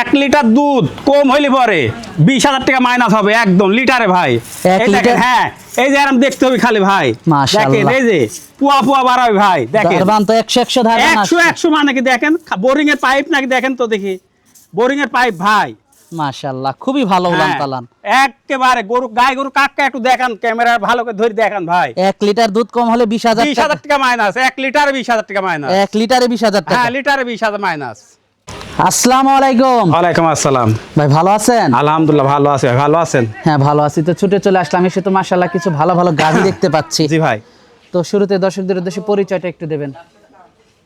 এক লিটার দুধ কম হইলে পরে বিশ হাজার টাকা মাইনাস হবে একদম লিটারে ভাই। হ্যাঁ এই যে আরাম দেখতে হবে খালি ভাই। দেখেন এই যে পুয়া পুয়া বাড়াবে ভাই দেখেন। তো একশো একশো একশো একশো মানে কি দেখেন বোরিং এর পাইপ নাকি দেখেন তো দেখি। বোরিং এর পাইপ ভাই। মাশাল্লাহ খুবই ভালো উলান হ্যাঁ, পালান। একেবারে গরু গাই গরু কাককে একটু দেখান ক্যামেরা ভালো করে ধরে দেখান ভাই। এক লিটার দুধ কম হলে বিশ হাজার বিশ হাজার টাকা। মাইনাস এক লিটারে বিশ হাজার টাকা মাইনাস। এক লিটারে বিশ হাজার টাকা। হ্যাঁ লিটারে বিশ হাজার মাইনাস। আসসালামু আলাইকুম। ওয়ালাইকুম আসসালাম। ভাই ভালো আছেন? আলহামদুলিল্লাহ ভালো আছে ভাই ভালো আছেন? হ্যাঁ ভালো আছি। তো ছুটে চলে আসলাম এসে তো মাশাল্লাহ কিছু ভালো ভালো গাভি দেখতে পাচ্ছি। জি ভাই। তো শুরুতে দর্শকদের উদ্দেশ্যে পরিচয়টা একটু দেবেন।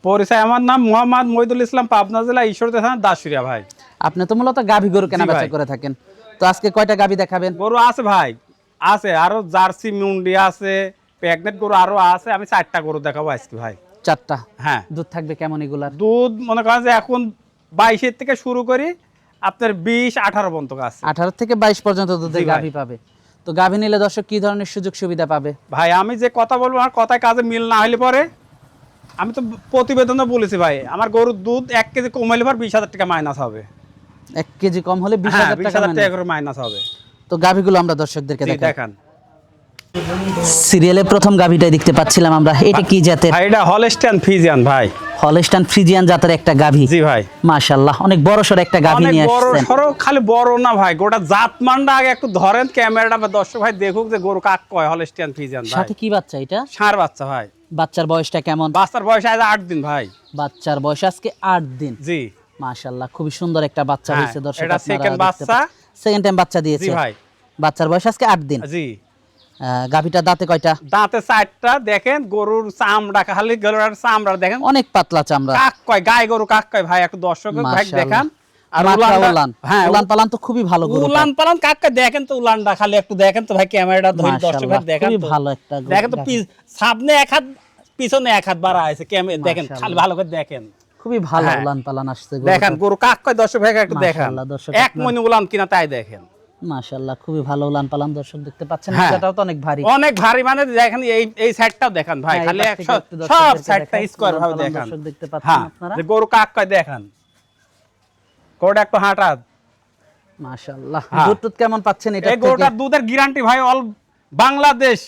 পরিচয় আমার নাম মোহাম্মদ মহিদুল ইসলাম পাবনা জেলা ঈশ্বরদী থানা দাসুরিয়া ভাই। আপনি তো মূলত গাভি গরু কেনা বেচা। করে থাকেন। তো আজকে কয়টা গাভি দেখাবেন? গরু আছে ভাই আছে। আরও জার্সি মুন্ডি আছে প্রেগনেন্ট গরু আরও আছে। আমি চারটা গরু দেখাবো আজকে ভাই। চারটা? হ্যাঁ। দুধ থাকবে কেমন এগুলার? দুধ মনে করেন যে এখন বাইশের থেকে শুরু করি আপনার বিশ আঠারো পর্যন্ত আছে আঠারো থেকে বাইশ পর্যন্ত দুধের গাভি পাবে। তো গাভি নিলে দর্শক কি ধরনের সুযোগ সুবিধা পাবে? ভাই আমি যে কথা বলব আমার কথায় কাজে মিল না হলে পরে আমি তো প্রতিবেদনে বলেছি ভাই আমার গরুর দুধ এক কেজি কমাইলে পর বিশ হাজার টাকা মাইনাস হবে। এক কেজি কম হলে বিশ হ্যাঁ হাজার টাকা হাজার টাকা। করে মাইনাস হবে। তো গাভিগুলো আমরা দর্শকদেরকে দেখান। সিরিয়ালে প্রথম গাভিটাই দেখতে পাচ্ছিলাম আমরা। এটা কি জাতের? ভাই এটা হলস্টান ফিজিয়ান ভাই। হলস্টান ফ্রিজিয়ান জাতের একটা গাভি। জি ভাই। মাশাআল্লাহ অনেক বড় সড় একটা গাভি নিয়ে বড় আসছেন। সরো খালি বড় না ভাই। গোটা জাত মানটা আগে একটু ধরেন ক্যামেরাটা বা দর্শক ভাই দেখুক যে গরু কাক কয় হলস্টিয়ান ফিজিয়ান ভাই। সাথে কি বাচ্চা এটা? ষাঁড় বাচ্চা ভাই। বাচ্চার বয়সটা কেমন? বাচ্চার বয়স আজ আট দিন ভাই। বাচ্চার বয়স আজকে আট দিন। জি। মাশাআল্লাহ খুবই সুন্দর একটা বাচ্চা হ্যাঁ, হয়েছে দর্শক এটা second বাচ্চা। সেকেন্ড টাইম বাচ্চা দিয়েছে। জি ভাই। বাচ্চার বয়স আজকে আট দিন। জি। আহ, গাভিটার দাঁতে কয়টা? দাঁতে চারটা দেখেন গরুর চামড়া খালি গরুর চামড়া দেখেন। অনেক পাতলা চামড়া। কাক কয় গায়ে গরু কাক কয় ভাই একটু দর্শক ভাই দেখান। আর উলান। হ্যাঁ উলান পালান তো খুবই ভালো গরু উলান পালান কাক দেখেন তো উলানটা খালি একটু দেখেন তো ভাই ক্যামেরাটা ধরে দর্শক ভাই দেখেন খুবই ভালো একটা দেখেন তো সামনে এক হাত পিছনে এক হাত বাড়া আছে ক্যামেরা দেখেন খালি ভালো করে দেখেন। খুবই ভালো হ্যাঁ। উলান পালান আসছে দেখেন গরু কাক কয় দর্শক ভাই একটু দেখান। এক মনে উলান কিনা তাই দেখেন। মাশাআল্লাহ খুবই ভালো পালান দর্শক দেখতে পাচ্ছেন হ্যাঁ। এটাও তো অনেক ভারী অনেক ভারী মানে দেখেন এই এই সাইডটাও দেখান ভাই হ্যাঁ, খালি পাশ এক থেকে একটু সব দর্শকদেরকে সাইডটা দেখাই। ভাবে দেখান দর্শক দেখতে পাচ্ছেন হ্যাঁ আপনারা যে গরু কাক কয় দেখান একটু হাঁটা মাশাআল্লাহ হ্যাঁ। দুধ কেমন পাচ্ছেন এটা এই গরুটার দুধের গ্যারান্টি ভাই অল বাংলাদেশ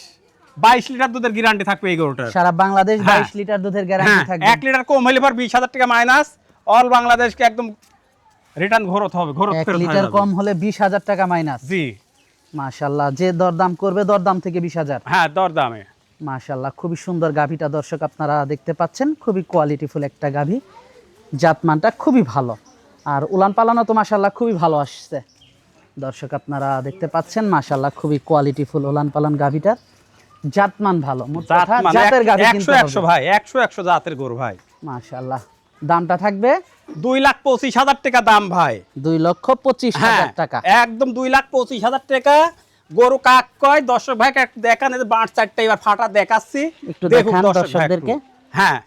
বাইশ লিটার দুধের গ্যারান্টি থাকবে এই গরুটার সারা বাংলাদেশ হ্যাঁ। 22 লিটার দুধের গ্যারান্টি হ্যাঁ থাকবে এক লিটার কম হলে পর বিশ হাজার টাকা মাইনাস অল বাংলাদেশকে একদম রিটার্ন ঘরত হবে ঘরত ফেরত লিটার কম হলে 20000 টাকা মাইনাস জি। মাশাআল্লাহ যে দরদাম করবে দরদাম থেকে 20000 হ্যাঁ দর দামে মাশাআল্লাহ খুবই সুন্দর গাভিটা দর্শক আপনারা দেখতে পাচ্ছেন খুবই কোয়ালিটিফুল একটা গাভি। জাতমানটা খুবই ভালো। আর উলান পালানো তো মাশাআল্লাহ খুবই ভালো আসছে। দর্শক আপনারা দেখতে পাচ্ছেন মাশাআল্লাহ খুবই কোয়ালিটিফুল উলান পালান গাভিটার জাতমান ভালো। মোট জাত কথা জাতের গাভি একশো একশো ভাই একশো একশো জাতের গরু ভাই। মাশাআল্লাহ দামটা থাকবে? দুই লাখ পঁচিশ হাজার টাকা দাম ভাই। দুই লক্ষ পঁচিশ হ্যাঁ হাজার টাকা। একদম দুই লাখ পঁচিশ হাজার টাকা। গরু কাক কয়? দর্শক ভাই দেখান বাঁট চারটা এবার ফাটা দেখাচ্ছি। একটু দেখান দর্শকদেরকে। হ্যাঁ।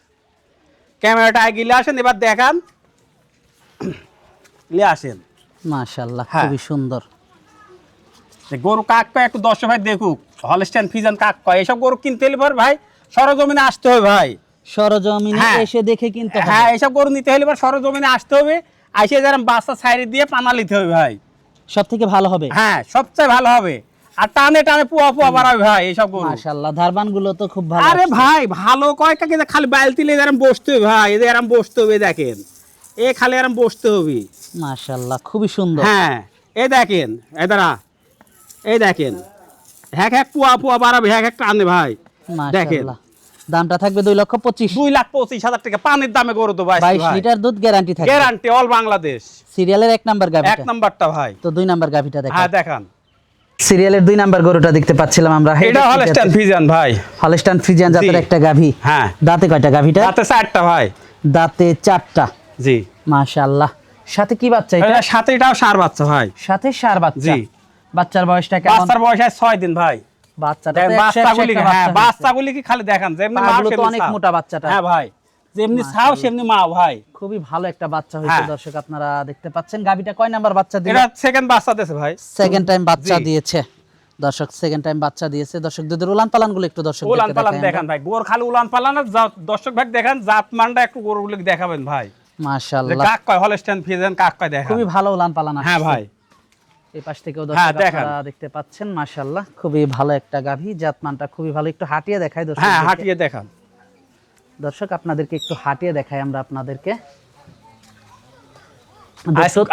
ক্যামেরাটা এগিয়ে আসেন এবার দেখান। নিয়ে আসেন। মাশাআল্লাহ হ্যাঁ। খুবই সুন্দর। গরু কাক কয়? একটু দর্শক ভাই দেখুক। হলস্টাইন ফিজান কাক কয়? এসব গরু কিনতে হলে ভাই সরজমিনে আসতে হবে ভাই। সরজমিনে হ্যাঁ। এসে দেখে কিনতে হবে। হ্যাঁ এসব গরু নিতে হলে পর সরজমিনে আসতে হবে। আইসে যারা বাচ্চা সাইডে দিয়ে পানা নিতে হবে ভাই। সব থেকে ভালো হবে? হ্যাঁ সবচেয়ে ভালো হবে। আর টানে টানে পুয়া পুয়া বাড়াবে ভাই এইসব গরু। মাশাআল্লাহ ধারবানগুলো তো খুব ভালো আরে ভাই ভালো কয় কাকে খালি বাইল তিলে বসতে হবে ভাই এদের বসতে হবে দেখেন। এ খালি এরম বসতে হবে। মাশাআল্লাহ খুবই সুন্দর। হ্যাঁ এ দেখেন এ দাঁড়া এই দেখেন। হ্যাক হ্যাক পুয়া পুয়া বাড়াবে হ্যাক হ্যাক টানে ভাই। দেখেন। দামটা থাকবে দুই লক্ষ পঁচিশ। দুই লাখ পঁচিশ হাজার টাকা। পানির দামে গরু তো ভাই বাইশ লিটার দুধ গ্যারান্টি থাকবে। Guarantee all Bangladesh. সিরিয়ালের এক নাম্বার গাভি এক নাম্বারটা ভাই। তো দুই নাম্বার গাভিটা দেখা হ্যাঁ দেখান। সিরিয়ালের দুই নাম্বার গরুটা দেখতে পাচ্ছিলাম আমরা। এটা হলস্টাইন ফিজিয়ান ভাই। হলস্টাইন ফ্রিজিয়ান জাতের একটা গাভি। হ্যাঁ। দাঁতে কয়টা গাভিটা? তাতে চারটা ভাই। দাঁতে চারটা। জি। মাশাআল্লাহ। সাথে কি বাচ্চা এটা? সাথে এটাও সার বাচ্চা ভাই। সাথে সার বাচ্চা। জি। বাচ্চার বয়সটা কেমন? বাচ্চার বয়স আছে ছয় দিন ভাই। বাচ্চাটা বাচ্চাগুলি হ্যাঁ বাচ্চাগুলি কি খালি দেখান যেমনি মা পাগুলো তো সেমনি অনেক মোটা বাচ্চাটা। হ্যাঁ ভাই যেমনি ছাও সেমনি মা ভাই। খুবই ভালো একটা বাচ্চা হয়েছে হ্যাঁ। দর্শক আপনারা দেখতে পাচ্ছেন। গাবিটা কয় নাম্বার বাচ্চা দিল? এটা সেকেন্ড বাচ্চা দিয়েছে ভাই। সেকেন্ড টাইম বাচ্চা দিয়েছে। দর্শক সেকেন্ড টাইম বাচ্চা দিয়েছে। দর্শক দুধের উলান পালানগুলো একটু দর্শক উলান পালান দেখান। ভাই গোর খালি উলান পালান আর দর্শক ভাই দেখান জাত মানটা একটু গরুগুলি দেখাবেন ভাই। মাশাআল্লাহ। কাক কয় হলস্টেন ফিজেন কাক কয় খুবই ভালো উলান পালান হ্যাঁ ভাই। এই পাশ থেকেও হ্যাঁ, দর্শক দেখতে পাচ্ছেন মাশাআল্লাহ খুবই ভালো একটা গাভী জাতমানটা খুবই ভালো। একটু হাঁটিয়ে দেখাই দর্শক হ্যাঁ হাঁটিয়ে দেখান। দর্শক আপনাদেরকে একটু হাঁটিয়ে দেখাই আমরা আপনাদেরকে।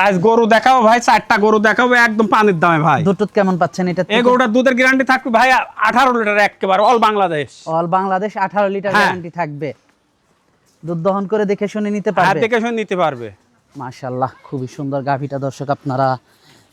আজ গরু দেখাবো ভাই চারটা গরু দেখাবো একদম পানির দামে ভাই। দুধ কেমন পাচ্ছেন এটা এই গরুটার দুধের গ্যারান্টি থাকবে ভাই আঠারো লিটার একেবারে অল বাংলাদেশ। অল বাংলাদেশ আঠারো লিটার হ্যাঁ। গ্যারান্টি থাকবে। দুধ দহন করে দেখে শুনে নিতে পারবে? দেখে শুনে নিতে পারবে। মাশাআল্লাহ খুবই সুন্দর গাভীটা দর্শক আপনারা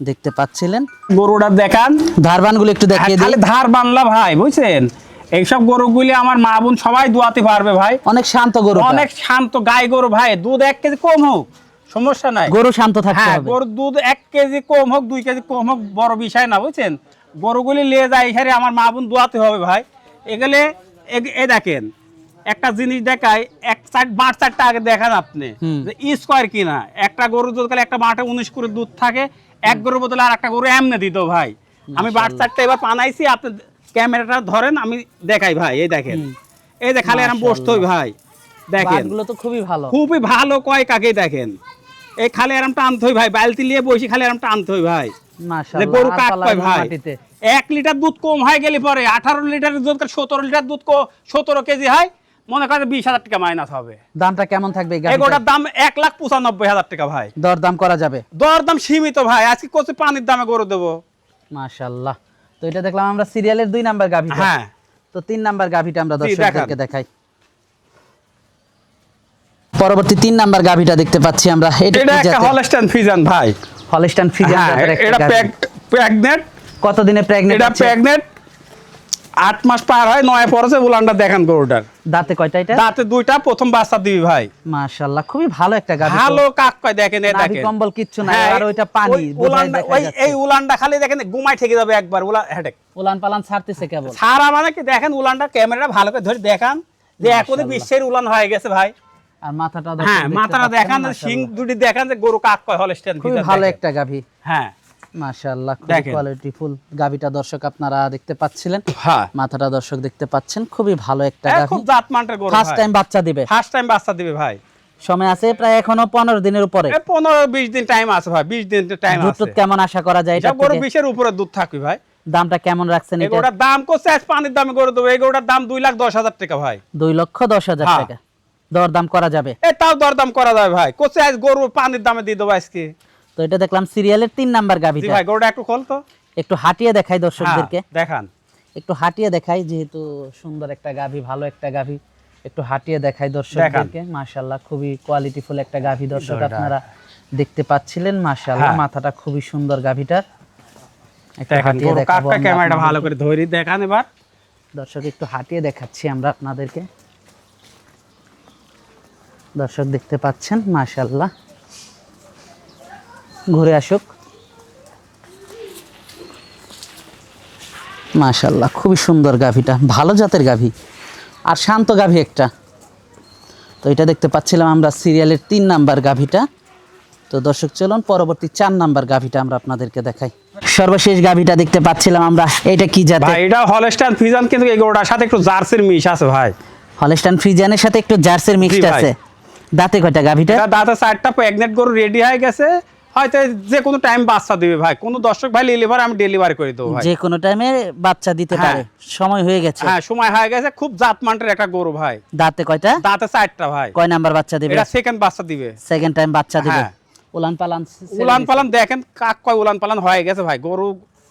দেখতে পাচ্ছিলেন। গরুটা দেখান। ধারবানগুলো একটু দেখিয়ে দিই। ধার বানলা ভাই বুঝছেন? এইসব গরুগুলি আমার মা বোন সবাই দোয়াতে পারবে ভাই। অনেক শান্ত গরু অনেক শান্ত গাই গরু ভাই দুধ এক কেজি কম হোক সমস্যা নাই। গরু শান্ত থাকতে হ্যাঁ হবে। গরুর দুধ এক কেজি কম হোক দুই কেজি কম হোক বড় বিষয় না বুঝছেন? গরুগুলি নিয়ে যায় এখানে আমার মা বোন দোয়াতে হবে ভাই। এগুলো এ- দেখেন একটা জিনিস দেখায় এক সাইড বাট চারটা আগে দেখান আপনি। যে স্কোয়ার কিনা। একটা গরুর দুধ গেলে একটা বাটে উনিশ করে দুধ থাকে এক গরুর বদলে আর একটা গরু এমনি দিত ভাই। আমি বাট চারটা এবার পানাইছি আপনি ক্যামেরাটা ধরেন আমি দেখাই ভাই এই দেখেন। এই যে খালি এরম বসতে ভাই দেখেন। বাটগুলো তো খুবই ভালো। খুবই ভালো কয় কাকে দেখেন। এই খালি আরামটা আনতে হই ভাই বালতি নিয়ে বসে খালি আরামটা আনতে হই ভাই। গরু কাক কয় ভাই? এক লিটার দুধ কম হয়ে গেলে পরে আঠারো লিটার দুধ সতেরো লিটার দুধ সতেরো কেজি হয় মনে করে বিশ হাজার টাকা মাইনাস হবে। দামটা কেমন থাকবে এগোটার দাম এক লাখ পঁচানব্বই হাজার টাকা ভাই। দরদাম করা যাবে? দর দাম সীমিত ভাই আজকে কচি পানির দামে গরু দেবো। মাশাআল্লাহ। তো এটা দেখলাম আমরা সিরিয়ালের দুই নাম্বার গাভীটা। হ্যাঁ। তো তিন নাম্বার গাভীটা আমরা দর্শকদেরকে দেখাই। পরবর্তী তিন নাম্বার গাভীটা দেখতে পাচ্ছি আমরা। এটা একটা? হলস্টাইন ফিজান ভাই। হলস্টাইন হ্যাঁ একটা এটা গাভী। প্রেগনেন্ট কতদিনে প্রেগনেন্ট এটা প্রেগনেন্ট আট মাস পার হয় নয় পরছে উলানটা দেখান গরুটার। দাঁতে কয়টা এটা? দাঁতে দুইটা প্রথম বাচ্চা দিবি ভাই। মাশাআল্লাহ খুবই ভালো একটা গাভী ভালো কাক কয় দেখেন এই দেখেন। কম্বল কিচ্ছু নাই হ্যাঁ, আর ওইটা পানি উলানটা- ওই- এই উলানটা খালি দেখেন ঘুমাই থেকে যাবে একবার উলা হেডেক উলান পালান ছাড়তেছে কেবল। সারা মানে কি দেখেন উলানটা ক্যামেরা ভালো করে ধরে দেখান যে এখনই বিশ্বের উলান হয়ে গেছে ভাই। আর মাথাটা হ্যাঁ মাথাটা দেখান সিং দুটি দেখান যে গরু কাক কয় হলস্টেন খুবই ভালো একটা গাভী। হ্যাঁ। মাশাআল্লাহ খুবই দেখেন। কোয়ালিটিফুল গাভীটা দর্শক আপনারা দেখতে পাচ্ছিলেন। হ্যাঁ। মাথাটা দর্শক দেখতে পাচ্ছেন খুবই ভালো একটা এ খুব জাত মানটার গরু ফার্স্ট টাইম বাচ্চা দিবে। ফার্স্ট টাইম বাচ্চা দিবে ভাই। সময় আছে প্রায় এখনও পনেরো দিনের উপরে। এ পনেরো বিশ দিন টাইম আছে ভাই। বিশ দিন টাইম আছে। টুধ কেমন আশা করা যায় এটা সব গরু বিশের উপরে দুধ থাকবে ভাই। দামটা কেমন রাখছেন এটা? দাম আজ পানির দামে গরু দেবো। এগুলোটার দাম দুই লাখ দশ হাজার টাকা ভাই। দুই লক্ষ দশ হাজার হ্যাঁ। টাকা। দর দাম করা যাবে। তাও দরদাম করা যাবে ভাই। করছে আজ গরু পানির দামে দিয়ে দেবো আজকে। তো এটা দেখলাম সিরিয়ালের তিন নাম্বার জি গাভীটা ভাই গরুটা একটু খোল তো। একটু হাঁটিয়ে দেখাই হ্যাঁ, দর্শকদেরকে দেখান। একটু হাঁটিয়ে দেখাই যেহেতু সুন্দর একটা গাভী ভালো একটা গাভী একটু হাঁটিয়ে দেখাই দর্শকদেরকে। মাশাল্লাহ খুবই কোয়ালিটিফুল একটা গাভী দর্শক আপনারা দেখতে পাচ্ছিলেন মাশাল্লাহ হ্যাঁ। মাথাটা খুবই সুন্দর গাভীটার একটু হাঁটিয়ে দেখাবো ক্যামেরাটা ভালো করে ধরি দেখান এবার। দর্শক একটু হাঁটিয়ে দেখাচ্ছি আমরা আপনাদেরকে। দর্শক দেখতে পাচ্ছেন মাশাল্লাহ ঘুরে আসুক। মাশাল্লাহ খুবই সুন্দর গাভীটা ভালো জাতের গাভী। আর শান্ত গাভী একটা। তো এটা দেখতে পাচ্ছিলাম আমরা সিরিয়ালের তিন নাম্বার গাভীটা। তো দর্শক চলুন পরবর্তী চার নাম্বার গাভীটা আমরা আপনাদেরকে দেখাই। সর্বশেষ গাভীটা দেখতে পাচ্ছিলাম আমরা এটা কি জাতের? ভাই এটা হলস্টাইন ফ্রিজান কিন্তু এই গরুটার সাথে একটু জার্সির মিশ আছে ভাই। হলস্টাইন ফ্রিজানের সাথে একটু জার্সির মিক্সড আছে। দাঁতে কয়টা গাভীটা? দাঁতে চারটা প্রেগনেন্ট গরু রেডি হয়ে গেছে। হয়তো যে কোনো টাইম বাচ্চা দিবে ভাই। কোনো দর্শক ভাই আমি ডেলিভারি করে দেবো ভাই। যে কোনো টাইমে বাচ্চা দিতে হ্যাঁ। পারে। সময় হয়ে গেছে। হ্যাঁ সময় হয়ে গেছে। খুব জাত মানটার একটা গরু ভাই। দাঁতে কয়টা? দাঁতে চারটা ভাই। কয় নাম্বার বাচ্চা দিবে? এটা সেকেন্ড বাচ্চা দিবে। সেকেন্ড টাইম বাচ্চা দিবে। হ্যাঁ। উলান পালান উলান পালান দেখেন কাক কয় উলান পালান হয়ে গেছে ভাই। গরু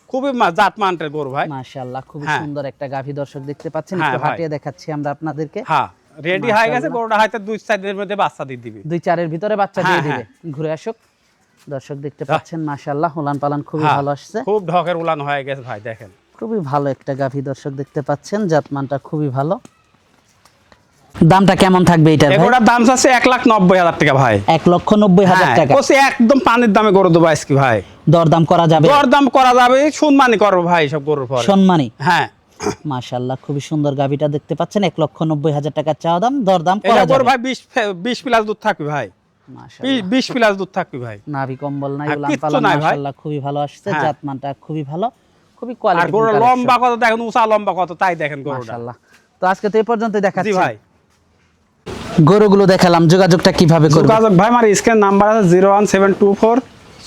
খুবই জাত মানটের গরু ভাই। মাশাআল্লাহ খুব হ্যাঁ। সুন্দর একটা গাভী দর্শক দেখতে পাচ্ছেন। একটু। হাঁটিয়ে দেখাচ্ছি আমরা আপনাদেরকে। হ্যাঁ রেডি হয়ে গেছে। গরুটা হয়তো দুই চার দিনের মধ্যে বাচ্চা দিয়ে দিবে। দুই চারের ভিতরে বাচ্চা দিয়ে দিবে। ঘুরে আসুক। দর্শক দেখতে পাচ্ছেন মাশাআল্লাহ উলান পালান খুবই হ্যাঁ, ভালো আসছে। খুব ঢকের উলান হয়ে গেছে ভাই দেখেন। খুবই ভালো একটা গাভী দর্শক দেখতে পাচ্ছেন জাতমানটা খুবই ভালো। দামটা কেমন থাকবে এটা ভাই? এগুলোর দাম চাচ্ছে এক লাখ নব্বই হাজার টাকা ভাই। এক লক্ষ নব্বই হাজার হ্যাঁ, টাকা। কষে একদম পানির দামে গরু দেবো আজকে ভাই। দরদাম করা যাবে? দর দাম করা যাবে সুনমানি করব ভাই সব গরুর পরে। সম্মানী হ্যাঁ। মাশাল্লাহ খুবই সুন্দর গাভীটা দেখতে পাচ্ছেন এক লক্ষ নব্বই হাজার টাকা চাওয়া দাম দরদাম করা যাবে। ভাই বিশ বিশ প্লাস দুধ থাকবে ভাই। মাশাআল্লাহ। বিশ- প্লাস দুধ থাকবে ভাই। নাভি কম্বল নাই আর। মাশাআল্লাহ খুবই ভালো আসছে হ্যাঁ। জাতমানটা খুবই ভালো খুবই কোয়ালিটি গরুর লম্বা কত দেখেন উঁচা লম্বা কত তাই দেখেন গরুটা। মাশাআল্লাহ। তো আজকে তো এই পর্যন্ত জি দেখাচ্ছি ভাই। গরুগুলো দেখালাম যোগাযোগটা কীভাবে করবে? যোগাযোগ ভাই আমার স্ক্রিন নাম্বার আছে zero one seven two four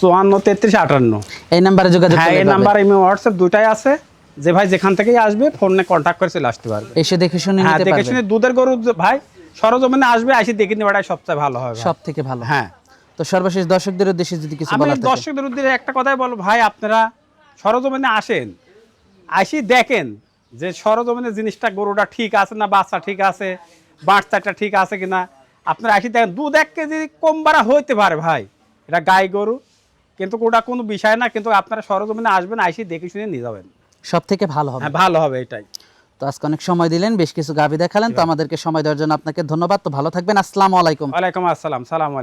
চুয়ান্ন তেত্রিশ আটান্ন এই নাম্বারে যোগাযোগ হ্যাঁ এই। নাম্বার এমনি হোয়াটসঅ্যাপ দুটাই আছে। যে ভাই যেখান থেকেই আসবে ফোনে কন্ট্যাক্ট করে চলে আসতে পারবে। এসে দেখে শুনে হ্যাঁ নিতে দেখে শুনে দুধের গরু ভাই সরজমিনে আসবে আসি দেখে নেওয়াটাই সবচেয়ে ভালো হবে। সব থেকে ভালো। হ্যাঁ। তো সর্বশেষ দর্শকদের উদ্দেশ্যে যদি কিছু আমি দর্শকদের উদ্দেশ্যে একটা কথাই বলব ভাই আপনারা সরজমিনে আসেন আসি দেখেন যে সরজমিনে জিনিসটা গরুটা ঠিক আছে না বাচ্চা ঠিক আছে বাচ্চাটা ঠিক আছে কিনা। আপনারা আসি দেখেন দুধ এক কেজি কম বাড়া হইতে পারে ভাই। এটা গাই গরু কিন্তু ওটা কোনো বিষয় না কিন্তু আপনারা সরজমিনে আসবেন আসি দেখে শুনে নিয়ে যাবেন। সব থেকে ভালো হবে। হ্যাঁ ভালো হবে এটাই। তো আজকে অনেক সময় দিলেন বেশ কিছু গাভি দেখালেন তো আমাদেরকে সময় দেওয়ার জন্য আপনাকে ধন্যবাদ। তো ভালো থাকবেন আসসালামু আলাইকুম। ওয়ালাইকুম আসসালাম সালাম আলাইকুম।